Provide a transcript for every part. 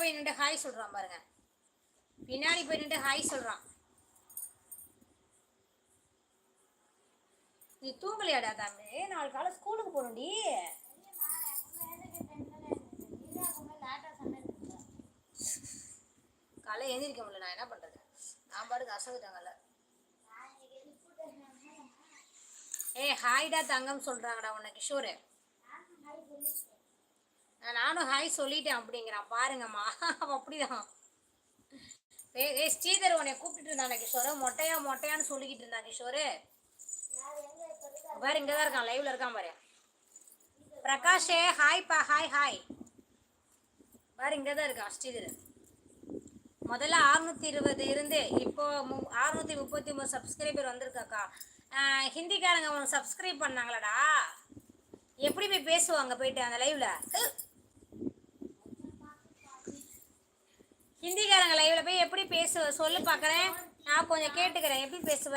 போய் நின்று ஹாய் சொல்றான் பாருங்க. பின்னாடி போய் நின்று ஹாய் சொல்றான். நீ தூங்கலையாடா தம்பி? நாலு காலை ஸ்கூலுக்கு போகணும்டி. காலை எழுந்திரிக்க முடியல நான் என்ன பண்றது? நான் பாட்டுக்கு அசகுட்டாங்கல்ல ஏய் ஹாய்டா தங்கம் சொல்றாங்கடா உன்னை கிஷோரு. நானும் ஹாய் சொல்லிட்டேன் அப்படிங்கிறான் பாருங்கம்மா. அப்படிதான். ஏ ஏ ஸ்ரீதர் உன்னை கூப்பிட்டு இருந்தான் கிஷோரு. மொட்டையா மொட்டையான்னு சொல்லிக்கிட்டு இருந்தான் கிஷோரு. பாரு இங்கே தான் இருக்கான் லைவ்ல இருக்கான் பாரு. பிரகாஷே ஹாய் பா ஹாய் ஹாய் பாரு இங்கே தான் இருக்கான் ஸ்ரீதர். முதல்ல அறுநூத்தி இருபது இருந்து இப்போ மு- அறுநூத்தி முப்பத்தி மூணு சப்ஸ்கிரைபர் வந்திருக்காக்கா. ஹிந்திக்காரங்க உனக்கு சப்ஸ்கிரைப் பண்ணாங்களடா. எப்படி போய் பேசுவாங்க போயிட்டு அந்த லைவ்ல ஹிந்திக்காரங்க லைவ்ல போய் எப்படி பேசுவ சொல்லு பார்க்குறேன் நான் கொஞ்சம் கேட்டுக்கிறேன். எப்படி பேசுவ?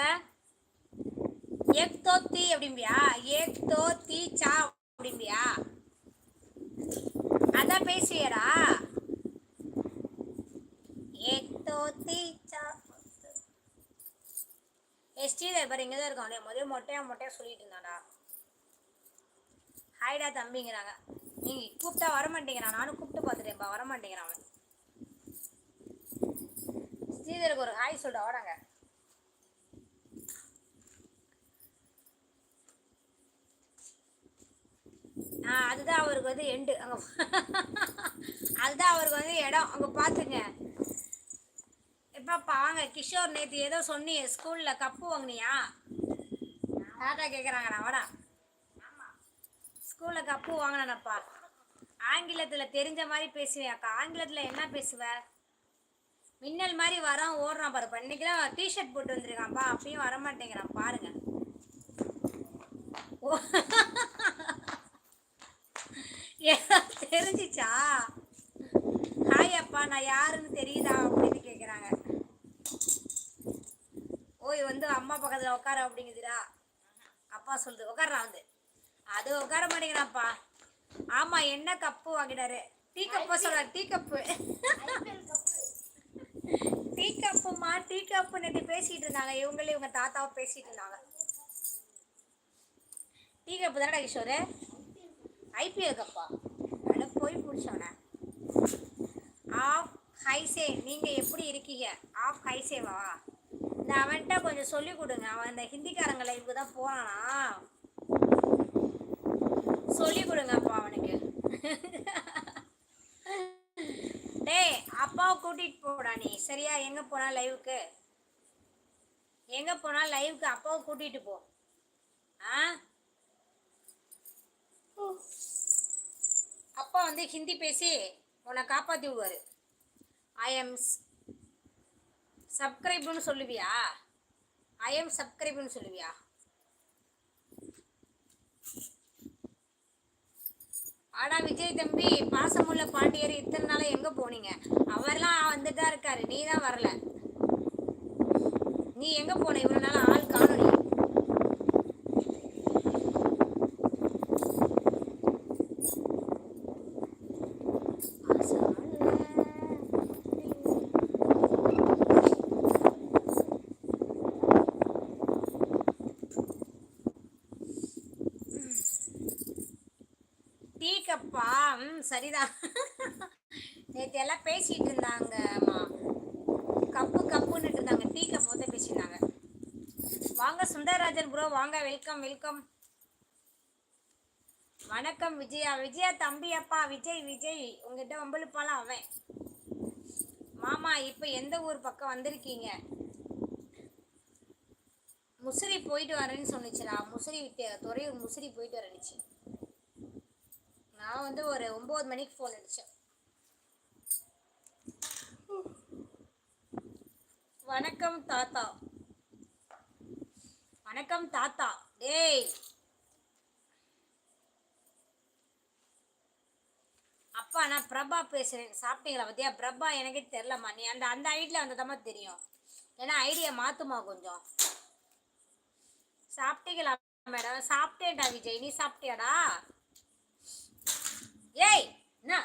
ஏக் தோ தீ அப்படிம்பியா? ஏக் தோ தீ சா அப்படிம்பியா? அதான் பேசுவியடா ஏக் தோ தீ சா ஏ ஸ்ரீதர் இங்கே தான் இருக்கான். முதல்ல மொட்டையா மொட்டையா சொல்லிட்டு இருந்தாடா ஹாய்டா தம்பிங்கிறாங்க. நீங்கள் கூப்பிட்டா வர மாட்டேங்கிறான் நானும் கூப்பிட்டு பார்த்துட்டேன்ப்பா வர மாட்டேங்கிறான் அவன். சீதருக்கு ஒரு ஹாய் சொல்கிறா ஓடாங்க ஆ அதுதான் அவருக்கு வந்து எண்டு அங்கே அதுதான் அவருக்கு வந்து இடம். அங்கே பார்த்துங்க எப்பப்பா வாங்க. கிஷோர் நேற்று ஏதோ சொன்னியே ஸ்கூலில் கப்பு வாங்கினியா? தாத்தா கேட்குறாங்கடா வாடா. ஸ்கூலில் கப்பு வாங்கினப்பா ஆங்கிலத்தில் தெரிஞ்ச மாதிரி பேசுவேன் அக்கா ஆங்கிலத்தில் என்ன பேசுவ? மின்னல் மாதிரி வரான் ஓடுறான் பாரு. இப்போ இன்னைக்கெல்லாம் டிஷர்ட் போட்டு வந்திருக்கான்ப்பா. அப்பயும் வர மாட்டேங்கிறான் பாருங்க தெரிஞ்சிச்சா? ஹாய் அப்பா நான் யாருன்னு தெரியுதா அப்படின்னு கேட்குறாங்க ஓய் வந்து அம்மா பக்கத்தில் உட்கார அப்படிங்குதுடா. அப்பா சொல்லுது உட்கார்றான் வந்து. அது உட்கார மாட்டேங்கிறான்ப்பா. ஆமா என்ன கப்பு வாங்கினாரு? டீ கப்பா சொல்ற டீ கப்பு டீ கப்புமா டீ நேற்று பேசிட்டு இருந்தாங்க? இவங்களே இவங்க தாத்தாவும் பேசிட்டு இருந்தாங்க. டீ கப்பு தானடா கிஷோரு? ஐபிஎல் கப்பா? அட போய் பிடிச்சோண்ணே ஆஃப் ஹைசே நீங்கள் எப்படி இருக்கீங்க? ஆஃப் ஹைசேவா? இந்த அவன்கிட்ட கொஞ்சம் சொல்லி கொடுங்க. அவன் இந்த ஹிந்திக்காரங்க லைஃபுக்கு தான் போகிறானா சொல்லி கொடுங்கப்பா அவனுக்கு. டேய் அப்பாவை கூட்டிட்டு போடா நீ. சரியா? எங்கே போனா லைவுக்கு எங்க போனா லைவுக்கு அப்பாவை கூட்டிட்டு போ. ஆ? அப்பா வந்து ஹிந்தி பேசி உன்னை காப்பாற்றி விடுவார் ஐ எம் சப்ஸ்கிரைப்னு சொல்லுவியா? ஐ எம் சப்ஸ்கிரைப்னு சொல்லுவியா? ஆடா விஜய் தம்பி பாசமுள்ள பாண்டியர் இத்தனை நாளாக எங்கே போனீங்க? அவர்லாம் வந்துட்டு தான் இருக்காரு நீ தான் வரல. நீ எங்க போன? இவ்வளவு நாள் ஆள் காணும் டீ கப்பா? ம் சரிதான். நேற்று எல்லாம் பேசிட்டு இருந்தாங்கம்மா கப்பு கப்புன்னுட்டு இருந்தாங்க டீ கப் வந்து பேசியிருந்தாங்க வாங்க ப்ரோ வாங்க வெல்கம் வெல்கம் வணக்கம் விஜயா. விஜயா தம்பி அப்பா விஜய் விஜய். உங்ககிட்ட வம்பளுப்பாலாம் அவன். மாமா இப்போ எந்த ஊர் பக்கம் வந்திருக்கீங்க? முசிறி போயிட்டு வரேன்னு சொன்னிச்சுடா முசிறி விட்டு- துறையூர் முசிறி போயிட்டு வரேன்னுச்சு நான் வந்து ஒரு ஒம்பது மணிக்கு ஃபோன் அடித்தேன் வணக்கம் தாத்தா. வணக்கம் தாத்தா. டேய். அப்பா நான் பிரபா பேசுகிறேன் சாப்பிட்டீங்களா பத்தியா? பிரபா எனக்கே தெரிலம்மா நீ அந்த அந்த ஐடியில் வந்ததாம்மா தெரியும். ஏன்னா ஐடியா மாற்றுமா கொஞ்சம். சாப்பிட்டீங்களா மேடம் சாப்பிட்டேன்டா விஜய். நீ சாப்பிட்டியாடா? ஏய் என்ன?